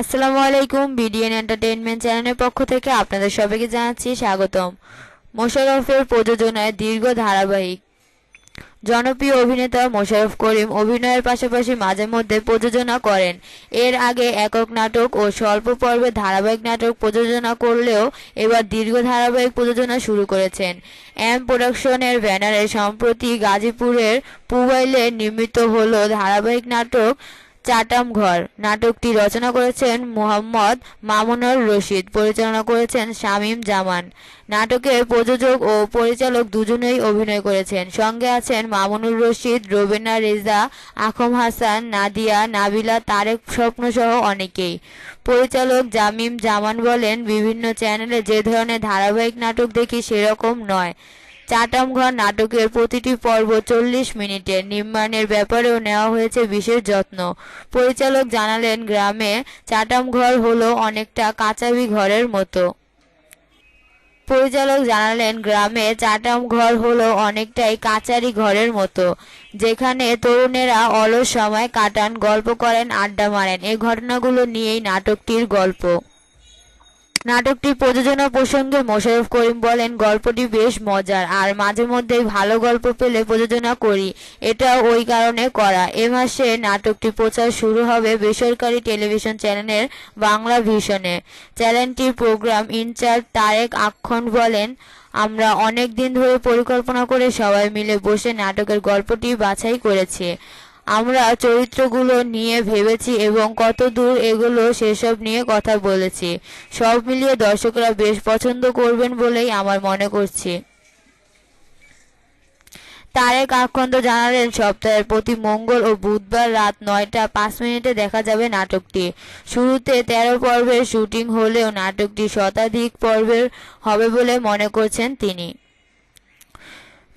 আসসালামু আলাইকুম BDN entertainment চ্যানেলের পক্ষ থেকে আপনাদের সবাইকে জানাচ্ছি স্বাগতম। মোশাররফের প্রযোজনায় দীর্ঘ ধারাবাহিক। জনপ্রিয় অভিনেতা মোশাররফ করিম অভিনয়ের পাশাপাশি মাঝে মধ্যে প্রযোজনা করেন। এর আগে একক নাটক ও স্বল্প পর্বের ধারাবাহিক নাটক প্রযোজনা করলেও এবার দীর্ঘ ধারাবাহিক প্রযোজনা শুরু করেছেন। এম প্রোডাকশনের ব্যানারে সম্প্রতি গাজীপুরের পুবাইলে নির্মিত হলো ধারাবাহিক নাটক চাটাম ঘর। নাটকটি রচনা করেছেন মোহাম্মদ মামুনুর রশিদ, পরিচালনা করেছেন শামীম জামান। নাটকের প্রযোজক ও পরিচালক দুজনেই অভিনয় করেছেন। সঙ্গে আছেন মামুনুর রশিদ, রবিনা রেজা, আখম হাসান, নাদিয়া, নাবিলা, তারেক স্বপ্ন সহ অনেকেই। পরিচালক জামিম জামান বলেন, বিভিন্ন চ্যানেলে যে ধরনের ধারাবাহিক নাটক দেখি সেরকম নয়। চাটামঘর নাটকের প্রতিটি পর্ব চল্লিশ মিনিটের নির্মাণের ব্যাপারেও নেওয়া হয়েছে বিশেষ যত্ন। পরিচালক জানালেন, গ্রামে চাটামঘর হলো অনেকটা কাচাবি ঘরের মতো। পরিচালক জানালেন, গ্রামে চাটাম ঘর হলো অনেকটাই কাচারি ঘরের মতো। যেখানে তরুণেরা অলস সময় কাটান, গল্প করেন, আড্ডা মারেন। এই ঘটনাগুলো নিয়েই নাটকটির গল্প। নাটকটির প্রযোজনা প্রসঙ্গে মোশাররফ করিম বলেন, গল্পটি বেশ মজার, আর মাঝে মধ্যেই ভালো গল্প পেলে প্রযোজনা করি। এটা ওই কারণে করা। এ মাসে নাটকটি প্রচার শুরু হবে বেসরকারি টেলিভিশন চ্যানেলের বাংলা ভিশনে। চ্যানেলটির প্রোগ্রাম ইনচার্জ তারেক আক্ষণ বলেন, আমরা অনেক দিন ধরে পরিকল্পনা করে সবাই মিলে বসে নাটকের গল্পটি বাছাই করেছি। আমরা চরিত্রগুলো নিয়ে ভেবেছি এবং কত দূর এগুলো সেসব নিয়ে কথা বলেছি। সব মিলিয়ে দর্শকরা বেশ পছন্দ করবেন বলেই আমার মনে করছি। তারেক আখন্দ জানালেন, সপ্তাহের প্রতি মঙ্গল ও বুধবার রাত নয়টা পাঁচ মিনিটে দেখা যাবে নাটকটি। শুরুতে তেরো পর্বের শুটিং হলেও নাটকটি শতাধিক পর্বের হবে বলে মনে করছেন তিনি।